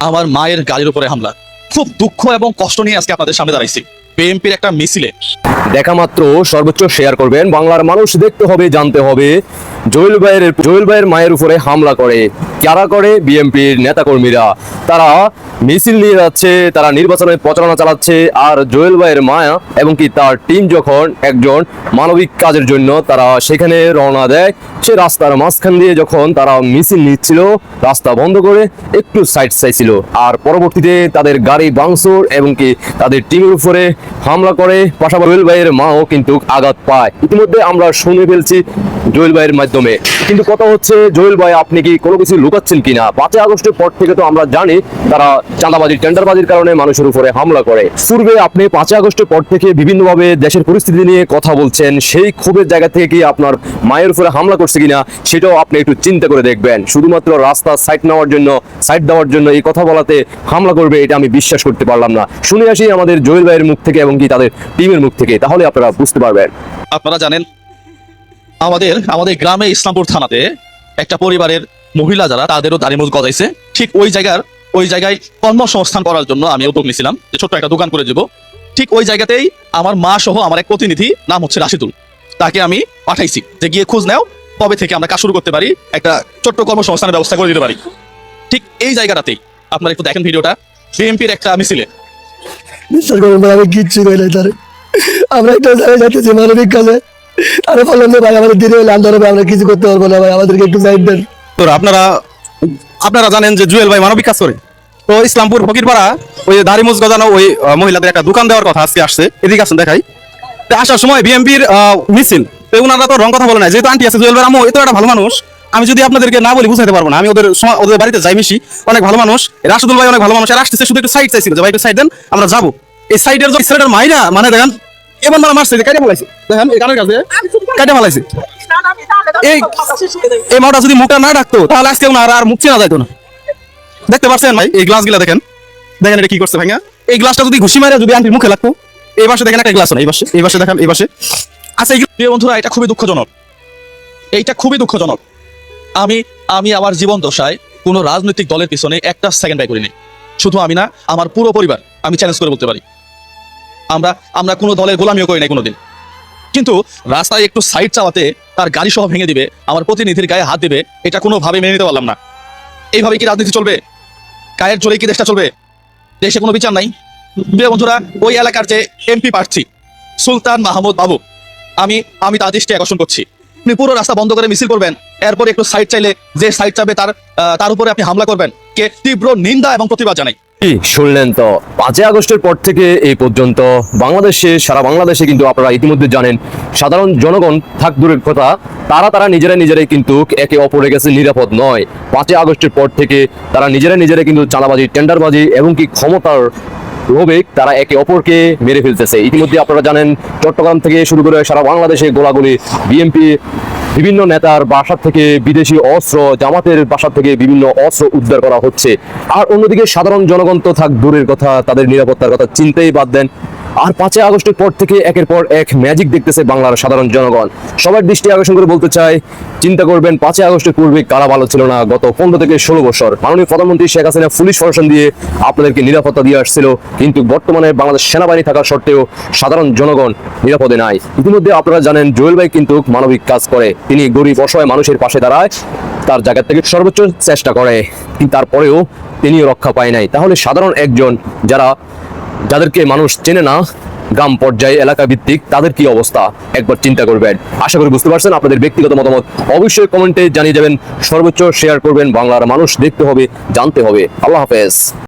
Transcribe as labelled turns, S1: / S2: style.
S1: আমার মায়ের গাড়ির উপরে হামলা। খুব দুঃখ এবং কষ্ট নিয়ে আজকে আপনাদের সামনে দাঁড়াইছি। বিএনপির একটা মিছিলে।
S2: দেখা মাত্র সর্বোচ্চ শেয়ার করবেন। বাংলার মানুষ দেখতে হবে, জানতে হবে। জয়েল ভাইয়ের জয়েল ভাইয়ের মায়ের উপরে হামলা করে। কারা করে? বিএনপির নেতাকর্মীরা। তারা মিছিল নিয়ে যাচ্ছে, তারা নির্বাচনে প্রচারণা চালাচ্ছে, আর জয়েল ভাইয়ের মায়া এবং কি তার টিম যখন একজন মানবিক কাজের জন্য তারা সেখানে রওনা দেয়, সে রাস্তার মাঝখান দিয়ে যখন তারা মিছিল নিচ্ছিল, রাস্তা বন্ধ করে একটু সাইড চাইছিল। আর পরবর্তীতে তাদের গাড়ি ভাঙচুর এবং কি তাদের টিমের উপরে হামলা করে। পাশাপাশি জুয়েল ভাইয়ের মাও কিন্তু আঘাত পায়। ইতিমধ্যে আমরা শুনে ফেলছি জুয়েল ভাইয়ের মাধ্যমে কিন্তু কথা হচ্ছে জুয়েল ভাই, আপনি কি কোনো কিছু লুকাচ্ছেন কিনা? পাঁচই আগস্টের পর থেকে তো আমরা জানি, তারা চাঁদাবাজি টেন্ডারবাজির কারণে মানুষের উপরে হামলা করে। পূর্বে আপনি পাঁচই আগস্টের পর থেকে বিভিন্নভাবে দেশের পরিস্থিতি নিয়ে কথা বলছেন। সেই ক্ষোভের জায়গা থেকে কি আপনার মায়ের উপরে হামলা করছে কিনা, সেটাও আপনি একটু চিন্তা করে দেখবেন। শুধুমাত্র রাস্তা সাইড নেওয়ার জন্য সাইড দেওয়ার জন্য এই কথা বলাতে হামলা করবে, এটা আমি বিশ্বাস করতে পারলাম না। শুনে আসি আমাদের জয়েল ভাইয়ের মুখ থেকে এবং কি তাদের টিমের মুখ থেকে। তাহলে আপনারা বুঝতে পারবেন।
S1: আপনারা জানেন আমাদের আমাদের গ্রামে ইসলামপুর থানাতে একটা পরিবারের মহিলা যারা, তাদেরও দাঁড়িমুজ গজাইছে। ঠিক ওই জায়গার, ওই জায়গায় কর্মসংস্থান করার জন্য আমি উদ্যোগ নিয়েছিলাম যে ছোট্ট একটা দোকান করে দেবো। ঠিক ওই জায়গাতেই আমার মা সহ আমার এক প্রতিনিধি, নাম হচ্ছে রাশিদুল। তাকে আমি পাঠাইছি যে গিয়ে খোঁজ নাও, কবে থেকে আমরা কাজ শুরু করতে পারি, একটা ছোট্ট কর্মসংস্থানের ব্যবস্থা করে দিতে পারি। ঠিক এই জায়গাটাতেই, আপনারা একটু দেখেন ভিডিওটা, বিএনপির একটা মিছিলে।
S3: আমি আমরা একটা জায়গায় যাচ্ছি মানবিক কাজে। বললাম যে ভাই, আমাদের দেরি হলে আন্দোলন হবে, আমরা কিছু করতে পারব না ভাই, আমাদেরকে একটু সাইড দেন।
S4: তো আপনারা আপনারা জানেন যে জুয়েল ভাই মানবিক কাজ করে। তো ইসলামপুর ফকিরপাড়া, ওই যে দাড়িমুজ গজানো ওই মহিলাদের একটা দোকান দেওয়ার কথা আজকে আসছে। এদিকে আসেন, দেখাই। তো আসার সময় বিএমপির মিছিল। তো ওনারা তো রং কথা বলে না যেহেতু আন্টি আছে জুয়েল ভাই আমও এত একটা ভালো মানুষ। আমি যদি আপনাদেরকে না বলি বুঝাতে পারব না। আমি ওদের ওদের বাড়িতে যাই মিশি, অনেক ভালো মানুষ। রাশিদুল ভাই অনেক ভালো মানুষ আর আসতেছে, শুধু একটু সাইড চাইছিল, যে ভাই, একটু সাইড দেন, আমরা যাব। এই সাইডের যে সাইডের মাইরা মানে দেখেন এবার মানে মারছে কাটে ফেলাইছে দেখেন, এই কানের কাছে কাটে ফেলাইছে এই এই মাওটা যদি মুখটা না ডাকতো তাহলে আজকে ওনার আর মুখ চেনা যাইতো না। দেখতে পাচ্ছেন ভাই, এই গ্লাসগুলা দেখেন। দেখেন এটা কি করছে ভাইয়া। এই গ্লাসটা যদি ঘুষি মারে যদি আন্টির মুখে লাগতো, এই পাশে দেখেন একটা গ্লাস না এই পাশে এই পাশে দেখেন, এই পাশে। আচ্ছা এই
S1: প্রিয় বন্ধুরা, এটা খুবই দুঃখজনক। এইটা খুবই দুঃখজনক। আমি আমি আমার জীবন দশায় কোনো রাজনৈতিক দলের পিছনে একটা সেকেন্ড ব্যয় করিনি। শুধু আমি না, আমার পুরো পরিবার আমি চ্যালেঞ্জ করে বলতে পারি। আমরা আমরা কোনো দলের গোলামিও করি নাই কোনোদিন। কিন্তু রাস্তায় একটু সাইড চাওয়াতে তার গাড়ি সহ ভেঙে দিবে, আমার প্রতিনিধির গায়ে হাত দিবে, এটা কোনোভাবে মেনে নিতে পারলাম না। এইভাবে কি রাজনীতি চলবে? গায়ের জোরে কি দেশটা চলবে? দেশে কোনো বিচার নাই। বন্ধুরা, ওই এলাকার যে এমপি প্রার্থী, সুলতান মাহমুদ বাবু, আমি আমি তার দৃষ্টি আকর্ষণ করছি। আপনি পুরো রাস্তা বন্ধ করে মিছিল করবেন, এরপর একটু সাইড চাইলে যে সাইড চাবে তার তার উপরে আপনি হামলা করবেন, কে তীব্র নিন্দা এবং প্রতিবাদ জানাই।
S2: কি শুনলেন তো, পাঁচই আগস্টের পর থেকে এই পর্যন্ত বাংলাদেশে, সারা বাংলাদেশে কিন্তু আপনারা ইতিমধ্যে জানেন, সাধারণ জনগণ, থাক দূরের কথা, তারা তারা নিজেরা নিজেরাই কিন্তু একে অপরের কাছে নিরাপদ নয়। পাঁচই আগস্টের পর থেকে তারা নিজেরা নিজেরাই কিন্তু চাঁদাবাজি, টেন্ডারবাজি এবং কি ক্ষমতার লোভে তারা একে অপরকে মেরে ফেলতেছে। ইতিমধ্যে আপনারা জানেন, চট্টগ্রাম থেকে শুরু করে সারা বাংলাদেশে গোলাগুলি, বিএনপি বিভিন্ন নেতার বাসার থেকে বিদেশি অস্ত্র, জামাতের বাসা থেকে বিভিন্ন অস্ত্র উদ্ধার করা হচ্ছে। আর অন্যদিকে সাধারণ জনগণ তো থাক, দূরের কথা, তাদের নিরাপত্তার কথা চিন্তাই বাদ দেন। আর পাঁচই আগস্টের পর থেকে একের পর এক ম্যাজিক দেখতেছে বাংলার সাধারণ জনগণ। সবার দৃষ্টি আকর্ষণ করে বলতে চাই, চিন্তা করবেন, পাঁচই আগস্টের পূর্বে কারা ভালো ছিল না? গত পনেরো থেকে ষোলো বছর। মাননীয় প্রধানমন্ত্রী শেখ হাসিনা পুলিশ প্রশাসন দিয়ে আপনাদেরকে নিরাপত্তা দিয়ে আসছিল, কিন্তু বর্তমানে বাংলাদেশ সেনাবাহিনী থাকা সত্ত্বেও সাধারণ জনগণ নিরাপদে নাই। ইতিমধ্যে আপনারা জানেন, জুয়েল ভাই কিন্তু মানবিক কাজ করে। তিনি গরিব, অসহায় মানুষের পাশে দাঁড়ায়, তার জায়গা থেকে সর্বোচ্চ চেষ্টা করে। কিন্তু তারপরেও তিনিও রক্ষা পায় নাই। তাহলে সাধারণ একজন যারা যাদেরকে মানুষ চেনে না, গ্রাম পর্যায়ে এলাকা ভিত্তিক তাদের কি অবস্থা? একবার চিন্তা করবেন। আশা করি বুঝতে পারছেন আপনাদের ব্যক্তিগত মতামত। অবশ্যই কমেন্টে জানিয়ে যাবেন, সর্বোচ্চ শেয়ার করবেন, বাংলার মানুষ দেখতে হবে, জানতে হবে। আল্লাহ হাফেজ।